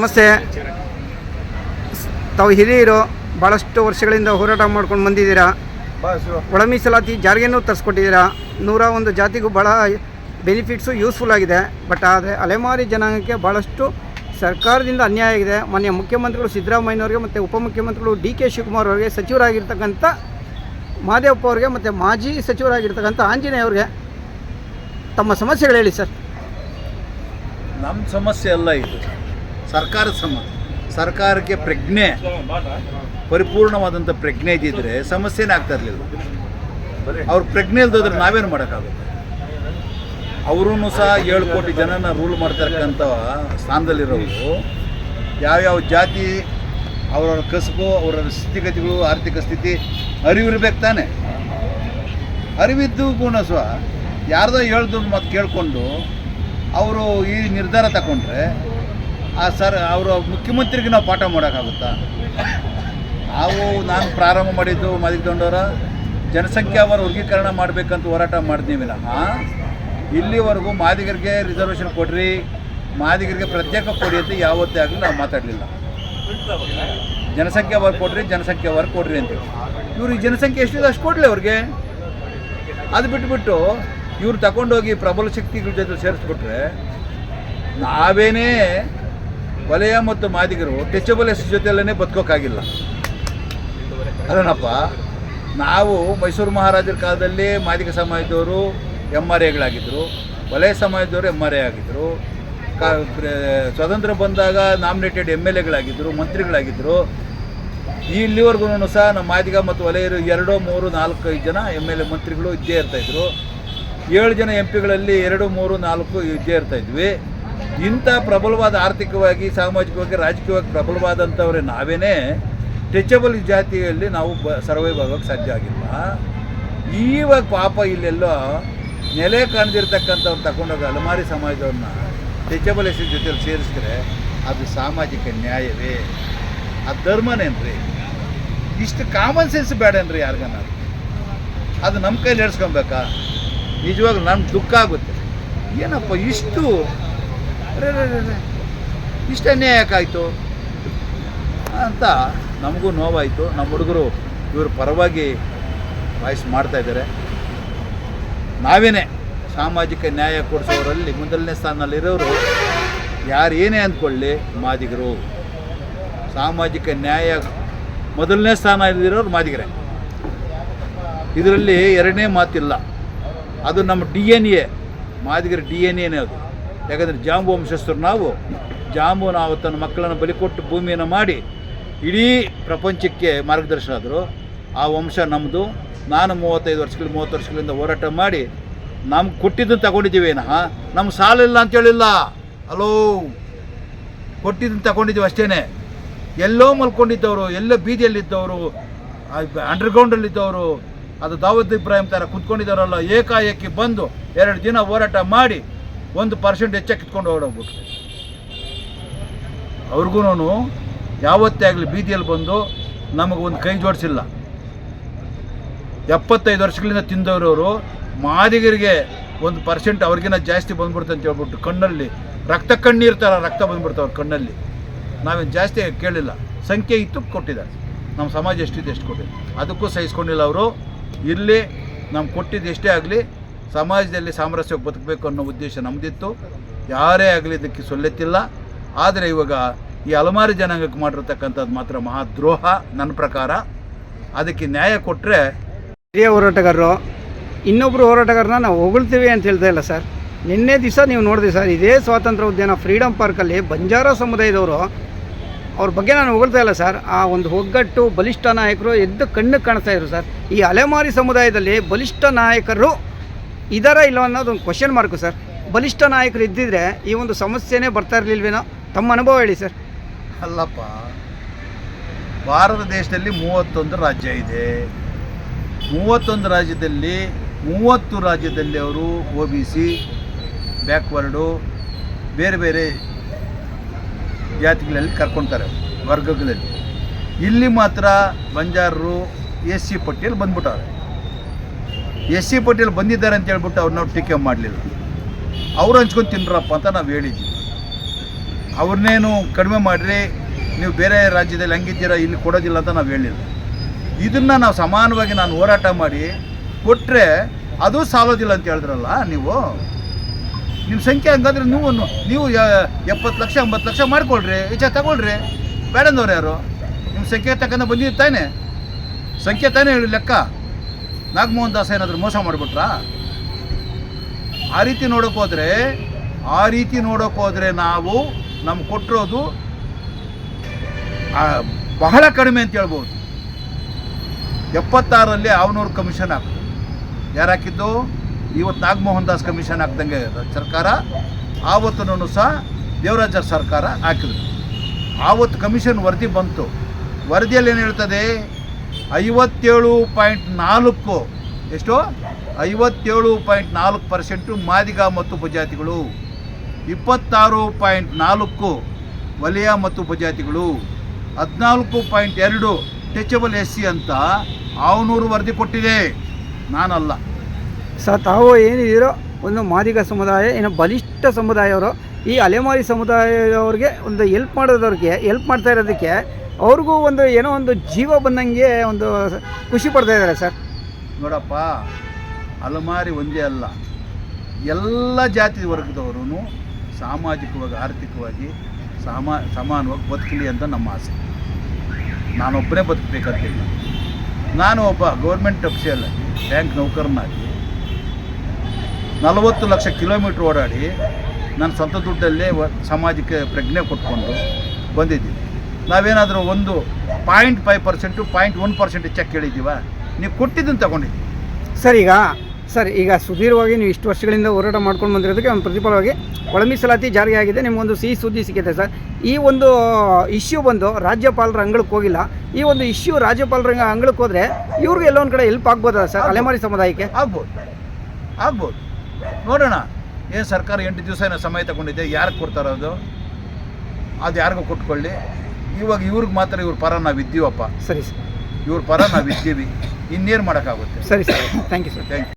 ನಮಸ್ತೆ. ತಾವು ಹಿರಿಯರು ಭಾಳಷ್ಟು ವರ್ಷಗಳಿಂದ ಹೋರಾಟ ಮಾಡ್ಕೊಂಡು ಬಂದಿದ್ದೀರಾ? ಒಳ ಮೀಸಲಾತಿ ಜಾರಿಗೆನೂ ತರಿಸ್ಕೊಟ್ಟಿದ್ದೀರಾ? ನೂರ ಒಂದು ಜಾತಿಗೂ ಭಾಳ ಬೆನಿಫಿಟ್ಸು ಯೂಸ್ಫುಲ್ ಆಗಿದೆ. ಬಟ್ ಆದರೆ ಅಲೆಮಾರಿ ಜನಾಂಗಕ್ಕೆ ಭಾಳಷ್ಟು ಸರ್ಕಾರದಿಂದ ಅನ್ಯಾಯ ಆಗಿದೆ. ಮಾನ್ಯ ಮುಖ್ಯಮಂತ್ರಿಗಳು ಸಿದ್ದರಾಮಯ್ಯನವ್ರಿಗೆ ಮತ್ತು ಉಪಮುಖ್ಯಮಂತ್ರಿಗಳು ಡಿ ಕೆ ಶಿವಕುಮಾರ್ ಅವರಿಗೆ ಸಚಿವರಾಗಿರ್ತಕ್ಕಂಥ ಮಾದೇವಪ್ಪ ಅವ್ರಿಗೆ ಮತ್ತು ಮಾಜಿ ಸಚಿವರಾಗಿರ್ತಕ್ಕಂಥ ಆಂಜನೇಯ ಅವ್ರಿಗೆ ತಮ್ಮ ಸಮಸ್ಯೆಗಳು ಹೇಳಿ ಸರ್. ನಮ್ಮ ಸಮಸ್ಯೆ ಅಲ್ಲ ಇದು. ಸರ್ಕಾರದ ಸಮಸ್ಯೆ ಸರ್ಕಾರಕ್ಕೆ ಪ್ರಜ್ಞೆ, ಪರಿಪೂರ್ಣವಾದಂಥ ಪ್ರಜ್ಞೆ ಇದ್ದಿದ್ರೆ ಸಮಸ್ಯೆನೇ ಆಗ್ತಾ ಇರಲಿಲ್ಲ. ಅವ್ರ ಪ್ರಜ್ಞೆ ಇಲ್ದೋದ್ರೆ ನಾವೇನು ಮಾಡೋಕ್ಕಾಗುತ್ತೆ? ಅವರೂ ಸಹ ಏಳು ಕೋಟಿ ಜನನ ರೂಲ್ ಮಾಡ್ತಕ್ಕಂಥ ಸ್ಥಾನದಲ್ಲಿರೋರು, ಯಾವ್ಯಾವ ಜಾತಿ, ಅವರವ್ರ ಕಸಬು, ಅವರವ್ರ ಸ್ಥಿತಿಗತಿಗಳು, ಆರ್ಥಿಕ ಸ್ಥಿತಿ ಅರಿವಿರ್ಬೇಕು ತಾನೆ. ಅರಿವಿದ್ದು ಗುಣ ಸ್ವ ಯಾರ್ದೋ ಹೇಳ್ದು ಮತ್ತು ಕೇಳಿಕೊಂಡು, ಅವರು ಈ ನಿರ್ಧಾರ ತಗೊಂಡ್ರೆ ಆ ಸರ್, ಅವರು ಮುಖ್ಯಮಂತ್ರಿಗೆ ನಾವು ಪಾಠ ಮಾಡೋಕ್ಕಾಗುತ್ತಾ? ನಾವು, ನಾನು ಪ್ರಾರಂಭ ಮಾಡಿದ್ದು ಮಧುಕೊಂಡವರ ಜನಸಂಖ್ಯಾ ಅವರ ವರ್ಗೀಕರಣ ಮಾಡಬೇಕಂತ ಹೋರಾಟ ಮಾಡಿದ್ವಿ ವಿನಃ ಇಲ್ಲಿವರೆಗೂ ಮಾದಿಗರಿಗೆ ರಿಸರ್ವೇಷನ್ ಕೊಡ್ರಿ, ಮಾದಿಗರಿಗೆ ಪ್ರತ್ಯೇಕ ಕೊಡಿ ಅಂತ ಯಾವತ್ತೇ ಆಗಲಿ ನಾವು ಮಾತಾಡಲಿಲ್ಲ. ಜನಸಂಖ್ಯೆ ವರ್ಗ ಕೊಡ್ರಿ, ಜನಸಂಖ್ಯೆ ವರ್ಗ ಕೊಡ್ರಿ ಅಂತ. ಇವ್ರಿಗೆ ಜನಸಂಖ್ಯೆ ಎಷ್ಟಿದೆ ಅಷ್ಟು ಕೊಡಲಿ ಅವ್ರಿಗೆ. ಅದು ಬಿಟ್ಬಿಟ್ಟು ಇವ್ರು ತಗೊಂಡೋಗಿ ಪ್ರಬಲ ಶಕ್ತಿಗಳ ಜೊತೆ ಸೇರಿಸ್ಬಿಟ್ರೆ ನಾವೇನೇ ವಲಯ ಮತ್ತು ಮಾದಿಗರು ಟೆಚಬಲ್ ಎಸ್ ಜೊತೆಯಲ್ಲೇ ಬದುಕೋಕ್ಕಾಗಿಲ್ಲ. ಅಲ್ಲನಪ್ಪ ನಾವು ಮೈಸೂರು ಮಹಾರಾಜರ ಕಾಲದಲ್ಲಿ ಮಾದಿಗ ಸಮಾಜದವರು ಎಂ ಆರ್ ಎಗಳಾಗಿದ್ದರು ವಲಯ ಸಮಾಜದವರು ಎಂ ಆರ್ ಎ ಆಗಿದ್ದರು ಕಾ ಸ್ವತಂತ್ರ ಬಂದಾಗ ನಾಮಿನೇಟೆಡ್ ಎಂ ಎಲ್ ಎಗಳಾಗಿದ್ದರು ಮಂತ್ರಿಗಳಾಗಿದ್ದರು ಇಲ್ಲಿವರೆಗೂ ಸಹ ನಮ್ಮ ಮಾದಿಗ ಮತ್ತು ವಲಯರು ಎರಡು, ಮೂರು, ನಾಲ್ಕು ಜನ ಎಂ ಎಲ್ ಎ ಮಂತ್ರಿಗಳು ಇದ್ದೇ ಇರ್ತಾಯಿದ್ರು ಏಳು ಜನ ಎಂ ಪಿಗಳಲ್ಲಿ ಎರಡು, ಮೂರು, ನಾಲ್ಕು ಇದ್ದೇ ಇರ್ತಾಯಿದ್ವಿ ಇಂಥ ಪ್ರಬಲವಾದ ಆರ್ಥಿಕವಾಗಿ, ಸಾಮಾಜಿಕವಾಗಿ, ರಾಜಕೀಯವಾಗಿ ಪ್ರಬಲವಾದಂಥವ್ರೆ ನಾವೇನೇ, ಟಚಬಲ್ ಜಾತಿಯಲ್ಲಿ ನಾವು ಬ ಸರ್ವೈವ್ ಆಗೋಕೆ ಸಾಧ್ಯ ಆಗಿಲ್ಲ. ಈವಾಗ ಪಾಪ ಇಲ್ಲೆಲ್ಲೋ ನೆಲೆ ಕಾಣದಿರ್ತಕ್ಕಂಥವ್ರು ತಗೊಂಡೋಗ ಅಲಮಾರಿ ಸಮಾಜವನ್ನ ಟಚಬಲ್ ಎಸ್ ಜೊತೆಲಿ ಸೇರಿಸಿದ್ರೆ ಅದು ಸಾಮಾಜಿಕ ನ್ಯಾಯವೇ? ಅದು ಧರ್ಮನೇನ್ರಿ ಇಷ್ಟು ಕಾಮನ್ ಸೆನ್ಸ್ ಬೇಡೇನ್ರಿ ಯಾರಿಗನ್ನ ಅದು ನಮ್ಮ ಕೈಲಿ ನಡೆಸ್ಕೊಬೇಕಾ ನಿಜವಾಗ್ಲೂ ನಮ್ಗೆ ದುಃಖ ಆಗುತ್ತೆ. ಏನಪ್ಪ, ಇಷ್ಟು ರೇ, ರೇ, ರೇ, ರೇ, ಇಷ್ಟು ಅನ್ಯಾಯ ಯಾಕಾಯಿತು ಅಂತ ನಮಗೂ ನೋವಾಯಿತು. ನಮ್ಮ ಹುಡುಗರು ಇವರು ಪರವಾಗಿ ವಾಯ್ಸ್ ಮಾಡ್ತಾ ಇದ್ದಾರೆ. ನಾವೇನೇ ಸಾಮಾಜಿಕ ನ್ಯಾಯ ಕೊಡಿಸೋರಲ್ಲಿ ಮೊದಲನೇ ಸ್ಥಾನದಲ್ಲಿರೋರು ಯಾರು ಏನೇ ಅಂದ್ಕೊಳ್ಳಿ ಮಾದಿಗರು. ಸಾಮಾಜಿಕ ನ್ಯಾಯ ಮೊದಲನೇ ಸ್ಥಾನ ಇಲ್ಲದಿರೋರು ಮಾದಿಗರೇ. ಇದರಲ್ಲಿ ಎರಡನೇ ಮಾತಿಲ್ಲ. ಅದು ನಮ್ಮ ಡಿ ಎನ್ ಎ ಮಾದಿಗರ ಡಿ ಎನ್ ಎನೇ ಅದು ಯಾಕಂದರೆ ಜಾಂಬು ವಂಶಸ್ಥರು ನಾವು, ಜಾಂಬು ನಾವು ತನ್ನ ಮಕ್ಕಳನ್ನು ಬಲಿ ಕೊಟ್ಟು ಭೂಮಿಯನ್ನು ಮಾಡಿ ಇಡೀ ಪ್ರಪಂಚಕ್ಕೆ ಮಾರ್ಗದರ್ಶನ ಆದರು ಆ ವಂಶ ನಮ್ಮದು ನಾನು ಮೂವತ್ತೈದು ವರ್ಷಗಳು, ಮೂವತ್ತು ವರ್ಷಗಳಿಂದ ಹೋರಾಟ ಮಾಡಿ ನಮ್ಗೆ ಕೊಟ್ಟಿದ್ದನ್ನು ತಗೊಂಡಿದ್ದೀವಿ ಏನಹ ನಮ್ಮ ಸಾಲ ಇಲ್ಲ ಅಂತೇಳಿಲ್ಲ ಹಲೋ? ಕೊಟ್ಟಿದ್ದನ್ನು ತಗೊಂಡಿದ್ದೀವಿ ಅಷ್ಟೇ ಎಲ್ಲೋ ಮಲ್ಕೊಂಡಿದ್ದವರು, ಎಲ್ಲೋ ಬೀದಿಯಲ್ಲಿದ್ದವರು ಅಂಡರ್ಗ್ರೌಂಡಲ್ಲಿದ್ದವರು, ಅದು ದಾವೂದ್ ಇಬ್ರಾಹಿಂ ಥರ ಕುತ್ಕೊಂಡಿದ್ದವರಲ್ಲ ಏಕಾಏಕಿ ಬಂದು ಎರಡು ದಿನ ಹೋರಾಟ ಮಾಡಿ ಒಂದು ಪರ್ಸೆಂಟ್ ಹೆಚ್ಚಾಗಿ ಕಿತ್ಕೊಂಡು ಓಡೋಗ್ಬಿಟ್ರು. ಅವ್ರಿಗೂ ಯಾವತ್ತೇ ಆಗಲಿ ಬೀದಿಯಲ್ಲಿ ಬಂದು ನಮಗೆ ಒಂದು ಕೈ ಜೋಡಿಸಿಲ್ಲ. ಎಪ್ಪತ್ತೈದು ವರ್ಷಗಳಿಂದ ತಿಂದವರವರು ಮಾದಿಗರಿಗೆ ಒಂದು ಪರ್ಸೆಂಟ್ ಅವ್ರಿಗಿನ್ನ ಜಾಸ್ತಿ ಬಂದ್ಬಿಡ್ತು ಅಂತ ಹೇಳ್ಬಿಟ್ಟು ಕಣ್ಣಲ್ಲಿ, ರಕ್ತ ಕಣ್ಣೀರು ರಕ್ತ ಬಂದ್ಬಿಡ್ತಾವೆ ಅವ್ರ ಕಣ್ಣಲ್ಲಿ. ನಾವೇನು ಜಾಸ್ತಿ ಕೇಳಿಲ್ಲ. ಸಂಖ್ಯೆ ಇತ್ತು, ಕೊಟ್ಟಿದ್ದಾರೆ. ನಮ್ಮ ಸಮಾಜ ಎಷ್ಟಿದೆ ಎಷ್ಟು ಕೊಟ್ಟಿದೆ. ಅದಕ್ಕೂ ಸಹಿಸ್ಕೊಂಡಿಲ್ಲ ಅವರು. ಇಲ್ಲಿ ನಮ್ಗೆ ಕೊಟ್ಟಿದ್ದು ಎಷ್ಟೇ ಆಗಲಿ ಸಮಾಜದಲ್ಲಿ ಸಾಮರಸ್ಯ ಬದುಕಬೇಕು ಅನ್ನೋ ಉದ್ದೇಶ ನಮ್ಮದಿತ್ತು ಯಾರೇ ಆಗಲಿ ಇದಕ್ಕೆ ಸೊಲ್ಲೆತ್ತಿಲ್ಲ ಆದರೆ ಇವಾಗ ಈ ಅಲಮಾರಿ ಜನಾಂಗಕ್ಕೆ ಮಾಡಿರ್ತಕ್ಕಂಥದ್ದು ಮಾತ್ರ ಮಹಾದ್ರೋಹ ನನ್ನ ಪ್ರಕಾರ. ಅದಕ್ಕೆ ನ್ಯಾಯ ಕೊಟ್ಟರೆ ಹಿರಿಯ ಹೋರಾಟಗಾರರು ಇನ್ನೊಬ್ಬರು ಹೋರಾಟಗಾರನ ನಾವು ಹೊಗಳ್ತೀವಿ ಅಂತ ಹೇಳ್ತಾ ಇಲ್ಲ ಸರ್. ನಿನ್ನೆ ದಿವಸ ನೀವು ನೋಡಿದೆ ಸರ್, ಇದೇ ಸ್ವಾತಂತ್ರ್ಯ ಉದ್ಯಾನ ಫ್ರೀಡಮ್ ಪಾರ್ಕಲ್ಲಿ ಬಂಜಾರ ಸಮುದಾಯದವರು, ಅವ್ರ ಬಗ್ಗೆ ನಾನು ಹೊಗಳ್ತಾ ಇಲ್ಲ ಸರ್. ಆ ಒಂದು ಒಗ್ಗಟ್ಟು ಬಲಿಷ್ಠ ನಾಯಕರು ಎದ್ದು ಕಣ್ಣು ಕಾಣಿಸ್ತಾ ಇದ್ರು ಸರ್. ಈ ಅಲೆಮಾರಿ ಸಮುದಾಯದಲ್ಲಿ ಬಲಿಷ್ಠ ನಾಯಕರು ಇದಾರ ಇಲ್ಲ ಅನ್ನೋದು ಒಂದು ಕ್ವಶನ್ ಮಾರ್ಕು ಸರ್. ಬಲಿಷ್ಠ ನಾಯಕರು ಇದ್ದಿದ್ರೆ ಈ ಒಂದು ಸಮಸ್ಯೆನೇ ಬರ್ತಾ ಇರಲಿಲ್ವೇನೋ? ತಮ್ಮ ಅನುಭವ ಹೇಳಿ ಸರ್. ಅಲ್ಲಪ್ಪ, ಭಾರತ ದೇಶದಲ್ಲಿ ಮೂವತ್ತೊಂದು ರಾಜ್ಯ ಇದೆ. ಮೂವತ್ತೊಂದು ರಾಜ್ಯದಲ್ಲಿ, ಮೂವತ್ತು ರಾಜ್ಯದಲ್ಲಿ ಅವರು ಒ ಬಿ ಸಿ ಬ್ಯಾಕ್ವರ್ಡು ಬೇರೆ ಬೇರೆ ಜಾತಿಗಳಲ್ಲಿ ಕರ್ಕೊತಾರೆ, ವರ್ಗಗಳಲ್ಲಿ. ಇಲ್ಲಿ ಮಾತ್ರ ಬಂಜಾರರು ಎಸ್ ಸಿ ಪಟ್ಟಿಯಲ್ಲಿ ಬಂದ್ಬಿಟ್ಟವ್ರೆ. ಎಸ್ ಸಿ ಪಟೇಲ್ ಬಂದಿದ್ದಾರೆ ಅಂತ ಹೇಳ್ಬಿಟ್ಟು ಅವ್ರು ನಾವು ಟೀಕೆ ಮಾಡಲಿಲ್ಲ. ಅವ್ರು ಹಂಚ್ಕೊಂಡು ತಿನ್ರಪ್ಪ ಅಂತ ನಾವು ಹೇಳಿದ್ವಿ. ಅವ್ರನ್ನೇನು ಕಡಿಮೆ ಮಾಡಿರಿ, ನೀವು ಬೇರೆ ರಾಜ್ಯದಲ್ಲಿ ಹಂಗಿದ್ದೀರಾ, ಇಲ್ಲಿ ಕೊಡೋದಿಲ್ಲ ಅಂತ ನಾವು ಹೇಳಿಲ್ಲ. ಇದನ್ನು ನಾವು ಸಮಾನವಾಗಿ ನಾನು ಹೋರಾಟ ಮಾಡಿ ಕೊಟ್ಟರೆ ಅದು ಸಾಲೋದಿಲ್ಲ ಅಂತ ಹೇಳಿದ್ರಲ್ಲ ನೀವು? ನಿಮ್ಮ ಸಂಖ್ಯೆ ಹಂಗಂದ್ರೆ ನೀವು ನೀವು ಎಪ್ಪತ್ತು ಲಕ್ಷ, ಎಂಬತ್ತು ಲಕ್ಷ ಮಾಡ್ಕೊಳ್ರಿ ಈಚೆ ತಗೊಳ್ರಿ. ಬೇಡಂದವ್ರು ಯಾರು? ನಿಮ್ಮ ಸಂಖ್ಯೆ ತಕ್ಕಂತ ಬಂದಿದ್ದು ತಾನೇ? ಸಂಖ್ಯೆ ತಾನೇ ಹೇಳಿ ಲೆಕ್ಕ? ನಾಗಮೋಹನ್ ದಾಸ್ ಏನಾದರೂ ಮೋಸ ಮಾಡಿಬಿಟ್ರಾ? ಆ ರೀತಿ ನೋಡೋಕ್ಕೋದ್ರೆ ಆ ರೀತಿ ನೋಡೋಕ್ಕೋದ್ರೆ ನಾವು ನಮ್ಗೆ ಕೊಟ್ಟಿರೋದು ಬಹಳ ಕಡಿಮೆ ಅಂತ ಹೇಳ್ಬೋದು. ಎಪ್ಪತ್ತಾರರಲ್ಲಿ ಅವನೂರು ಕಮಿಷನ್ ಹಾಕ್ತು ಯಾರು ಹಾಕಿದ್ದು? ಇವತ್ತು ನಾಗಮೋಹನ್ ದಾಸ್ ಕಮಿಷನ್ ಹಾಕ್ದಂಗೆ ಸರ್ಕಾರ, ಆವತ್ತೂ ಸಹ ದೇವರಾಜ ಸರ್ಕಾರ ಹಾಕಿದ್ರು. ಆವತ್ತು ಕಮಿಷನ್ ವರದಿ ಬಂತು. ವರದಿಯಲ್ಲಿ ಏನು ಹೇಳ್ತದೆ? ಐವತ್ತೇಳು ಪಾಯಿಂಟ್ ನಾಲ್ಕು. ಎಷ್ಟು? ಐವತ್ತೇಳು ಪಾಯಿಂಟ್ ನಾಲ್ಕು ಪರ್ಸೆಂಟು ಮಾದಿಗ ಮತ್ತು ಉಪಜಾತಿಗಳು. ಇಪ್ಪತ್ತಾರು ಪಾಯಿಂಟ್ ನಾಲ್ಕು ವಲಯ ಮತ್ತು ಉಪಜಾತಿಗಳು. ಹದಿನಾಲ್ಕು ಪಾಯಿಂಟ್ ಎರಡು ಟಚಬಲ್ ಎಸ್ ಸಿ ಅಂತ ಆವನೂರು ವರದಿ ಕೊಟ್ಟಿದೆ. ನಾನಲ್ಲ. ಸರ್, ತಾವು ಏನಿದ್ದೀರೋ ಒಂದು ಮಾದಿಗ ಸಮುದಾಯ, ಏನು ಬಲಿಷ್ಠ ಸಮುದಾಯವರು, ಈ ಅಲೆಮಾರಿ ಸಮುದಾಯದವ್ರಿಗೆ ಒಂದು ಎಲ್ಪ್ ಮಾಡೋದವ್ರಿಗೆ ಎಲ್ಪ್ ಮಾಡ್ತಾ ಇರೋದಕ್ಕೆ ಅವ್ರಿಗೂ ಒಂದು ಏನೋ ಒಂದು ಜೀವ ಬಂದಂಗೆ ಒಂದು ಖುಷಿ ಪಡ್ತಾ ಇದ್ದಾರೆ ಸರ್. ನೋಡಪ್ಪ, ಅಲಮಾರಿ ಒಂದೇ ಅಲ್ಲ, ಎಲ್ಲ ಜಾತಿ ವರ್ಗದವರು ಸಾಮಾಜಿಕವಾಗಿ, ಆರ್ಥಿಕವಾಗಿ ಸಾಮಾ, ಸಮಾನವಾಗಿ ಬದುಕಲಿ ಅಂತ ನಮ್ಮ ಆಸೆ. ನಾನೊಬ್ಬನೇ ಬದುಕಬೇಕಂತಿಲ್ಲ ನಾನು ಒಬ್ಬ ಗೌರ್ಮೆಂಟ್ ಅಫಿಷಿಯಲ್ ಬ್ಯಾಂಕ್ ನೌಕರನಾಗಿ ನಲವತ್ತು ಲಕ್ಷ ಕಿಲೋಮೀಟ್ರ್ ಓಡಾಡಿ ನನ್ನ ಸ್ವಂತ ದುಡ್ಡಲ್ಲೇ ಸಮಾಜಕ್ಕೆ ಪ್ರಜ್ಞೆ ಕೊಟ್ಕೊಂಡು ಬಂದಿದ್ದೀವಿ ನಾವೇನಾದರೂ ಒಂದು point five percent point one percent check ಹೇಳಿದ್ದೀವ? ನೀವು ಕೊಟ್ಟಿದ್ದನ್ನು ತಗೊಂಡಿದ್ದೀವಿ ಸರ್ ಈಗ ಸರ್ ಈಗ ಸುದೀರ್ಘವಾಗಿ ನೀವು ಇಷ್ಟು ವರ್ಷಗಳಿಂದ ಹೋರಾಟ ಮಾಡ್ಕೊಂಡು ಬಂದಿರೋದಕ್ಕೆ ಒಂದು ಪ್ರತಿಫಲವಾಗಿ ಒಳ ಮೀಸಲಾತಿ ಜಾರಿಗೆ ಆಗಿದೆ. ನಿಮಗೊಂದು ಸಿಹಿ ಸುದ್ದಿ ಸಿಕ್ಕಿದೆ ಸರ್. ಈ ಒಂದು ಇಶ್ಯೂ ಬಂದು ರಾಜ್ಯಪಾಲರ ಅಂಗಳಕ್ಕೆ ಹೋಗಿಲ್ಲ. ಈ ಒಂದು ಇಶ್ಯೂ ರಾಜ್ಯಪಾಲರ ಅಂಗಳಕ್ಕೆ ಹೋದರೆ ಇವ್ರಿಗೆ ಎಲ್ಲೊಂದು ಕಡೆ ಹೆಲ್ಪ್ ಆಗ್ಬೋದಾ ಸರ್? ಅಲೆಮಾರಿ ಸಮುದಾಯಕ್ಕೆ? ಆಗ್ಬೋದು. ಆಗ್ಬೋದು. ನೋಡೋಣ. ಏನು ಸರ್ಕಾರ ಎಂಟು ದಿವಸ ಏನೋ ಸಮಯ ತಗೊಂಡಿದೆ. ಯಾರಿಗೆ ಕೊಡ್ತಾರೋದು ಅದು? ಯಾರಿಗೂ ಕೊಟ್ಕೊಳ್ಳಿ. ಇವಾಗ ಇವ್ರಿಗೆ ಮಾತ್ರ ಇವ್ರ ಪರ ನಾವು ಇದ್ದೀವಪ್ಪ. ಸರಿ ಸರ್. ಇವ್ರ ಪರ ನಾವು ಇದ್ದೀವಿ. ಇನ್ನೇನು ಮಾಡೋಕ್ಕಾಗುತ್ತೆ? ಸರಿ sir. Thank you sir thank you